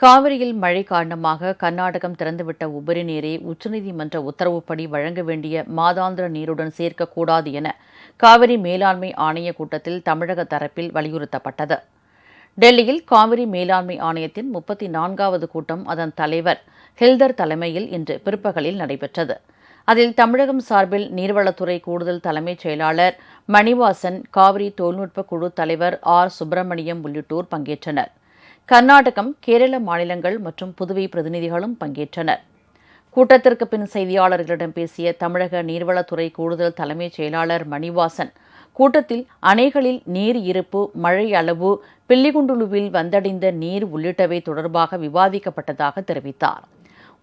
காவிரியில் மழை காரணமாக கர்நாடகம் திறந்துவிட்ட உபரி நீரை உச்சநீதிமன்ற உத்தரவுப்படி வழங்க வேண்டிய மாதாந்திர நீருடன் சேர்க்கக்கூடாது என காவிரி மேலாண்மை ஆணைய கூட்டத்தில் தமிழக தரப்பில் வலியுறுத்தப்பட்டது. டெல்லியில் காவிரி மேலாண்மை ஆணையத்தின் முப்பத்தி நான்காவது கூட்டம் அதன் தலைவர் ஹில்தர் தலைமையில் இன்று பிற்பகலில் நடைபெற்றது. அதில் தமிழகம் சார்பில் நீர்வளத்துறை கூடுதல் தலைமைச் செயலாளர் மணிவாசன் காவிரி தொழில்நுட்ப குழு தலைவர் ஆர் சுப்பிரமணியம் உள்ளிட்டோர் பங்கேற்றனர். கர்நாடகம் கேரள மாநிலங்கள் மற்றும் புதுவை பிரதிநிதிகளும் பங்கேற்றனர். கூட்டத்திற்கு பின் செய்தியாளர்களிடம் பேசிய தமிழக நீர்வளத்துறை கூடுதல் தலைமைச் செயலாளர் மணிவாசன் கூட்டத்தில் அணைகளில் நீர் இருப்பு மழை அளவு பில்லிகுண்டுலுவில் வந்தடைந்த நீர் உள்ளிட்டவை தொடர்பாக விவாதிக்கப்பட்டதாக தெரிவித்தார்.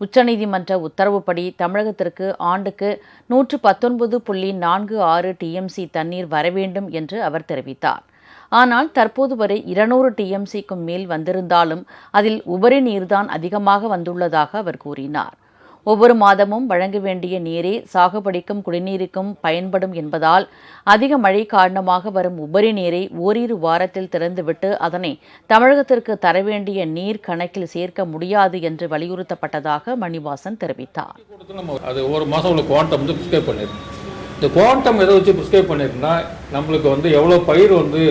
உச்சநீதிமன்ற உத்தரவுப்படி தமிழகத்திற்கு ஆண்டுக்கு நூற்று பத்தொன்பது புள்ளி நான்கு ஆறு டிஎம்சி தண்ணீர் வரவேண்டும் என்று அவர் தெரிவித்தார். ஆனால் தற்போது வரை இருநூறு டிஎம்சிக்கும் மேல் வந்திருந்தாலும் அதில் உபரி நீர்தான் அதிகமாக வந்துள்ளதாக அவர் கூறினார். ஒவ்வொரு மாதமும் வழங்க வேண்டிய நீரே சாகுபடிக்கும் குடிநீருக்கும் பயன்படும் என்பதால் அதிக மழை காரணமாக வரும் உபரி நீரை ஓரிரு வாரத்தில் திறந்துவிட்டு அதனை தமிழகத்திற்கு தர வேண்டிய நீர் கணக்கில் சேர்க்க முடியாது என்று வலியுறுத்தப்பட்டதாக மணிவாசன் தெரிவித்தார். இந்த குவாண்டம் எதை வச்சு ப்ரிஸ்கிரைப் பண்ணியிருக்குன்னா நம்மளுக்கு வந்து எவ்வளோ பயிர் வந்து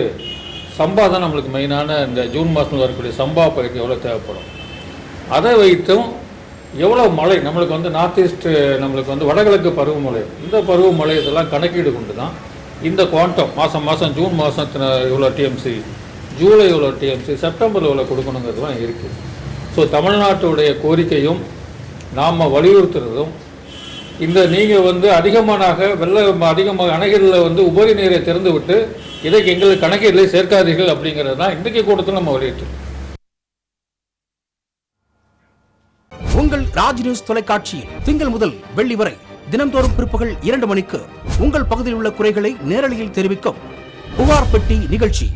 சம்பா தான் நம்மளுக்கு மெயினான இந்த ஜூன் மாதத்தில் வரக்கூடிய சம்பா பயிருக்கு எவ்வளோ தேவைப்படும். அதை வைத்தும் எவ்வளோ மழை நம்மளுக்கு வந்து நார்த் ஈஸ்ட் நம்மளுக்கு வந்து வடகிழக்கு பருவமழை இந்த பருவமழை இதெல்லாம் கணக்கீடு கொண்டு தான் இந்த குவாண்டம் மாதம் மாதம் ஜூன் மாதத்தில் இவ்வளோ டிஎம்சி ஜூலை இவ்வளோ டிஎம்சி செப்டம்பரில் இவ்வளோ கொடுக்கணுங்கிறதுலாம் இருக்குது ஸோ தமிழ்நாட்டுடைய கோரிக்கையும் நாம் வலியுறுத்துறதும் இந்த நீங்கள் வந்து அதிகமானாக வெள்ள அதிகமாக அணைகளில் வந்து உபரி நீரை திறந்து விட்டு இதைக்கு எங்களுக்கு கணக்கீடுல சேர்க்காதீர்கள் அப்படிங்கிறது தான் இன்றைக்கு கூட்டத்தில் நம்ம வெளியிட்டோம். உங்கள் ராஜ் நியூஸ் தொலைக்காட்சியில் திங்கள் முதல் வெள்ளி வரை தினம்தோறும் பிற்பகல் இரண்டு மணிக்கு உங்கள் பகுதியில் உள்ள குறைகளை நேரலையில் தெரிவிக்கும் புகார் பெட்டி நிகழ்ச்சி.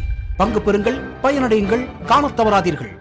பங்கு பெறுங்கள் பயனடையுங்கள் காண தவறாதீர்கள்.